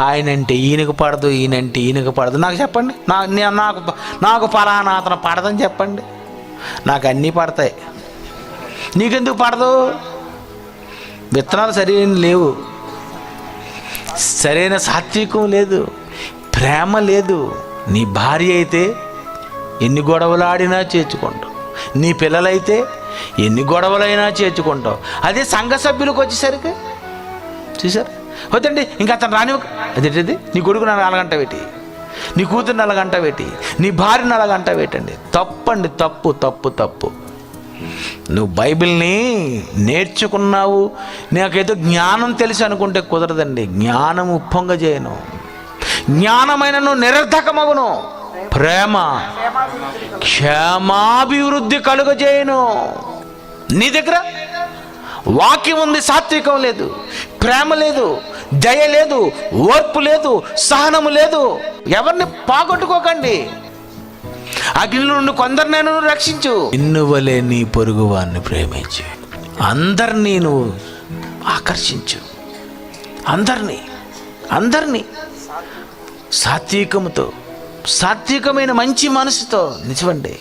ఆయనంటే ఈయనకు పడదు ఈయనంటే ఈయనకు పడదు. నాకు చెప్పండి. నా నాకు నాకు ఫలానా అతను పడదని చెప్పండి. నాకు అన్నీ పడతాయి. నీకెందుకు పడదు? విత్తనాలు సరైన లేవు. సరైన సాత్వికం లేదు. ప్రేమ లేదు. నీ భార్య అయితే ఎన్ని గొడవలు ఆడినా చేర్చుకుంటావు. నీ పిల్లలైతే ఎన్ని గొడవలైనా చేర్చుకుంటావు. అదే సంఘ సభ్యులకు వచ్చేసరికి చూసారు? వద్దండి ఇంకా అతను రాని అదేంటిది? నీ కొడుకు నలగంట పెట్టి నీ కూతురు నలగంట పెట్టి నీ భార్య నలగంట పెట్టండి తప్పండి తప్పు తప్పు తప్పు. నువ్వు బైబిల్ని నేర్చుకున్నావు. నాకేదో జ్ఞానం తెలిసి అనుకుంటే కుదరదండి. జ్ఞానం ఉప్పొంగజేయను జ్ఞానమైనను నిరర్థకమగును ప్రేమ క్షేమాభివృద్ధి కలుగజేయను నీ దగ్గర వాక్యం ఉంది సాత్వికం లేదు. ప్రేమ లేదు దయ లేదు ఓర్పు లేదు సహనము లేదు. ఎవరిని పాగొట్టుకోకండి. అగ్ని నుండి కొందరు నేను రక్షించు. ఇన్నువలే నీ పొరుగు వారిని ప్రేమించు. అందరినీ నువ్వు ఆకర్షించు. అందరినీ అందరినీ సాత్వికముతో సాత్వికమైన మంచి మనసుతో నిజమండి.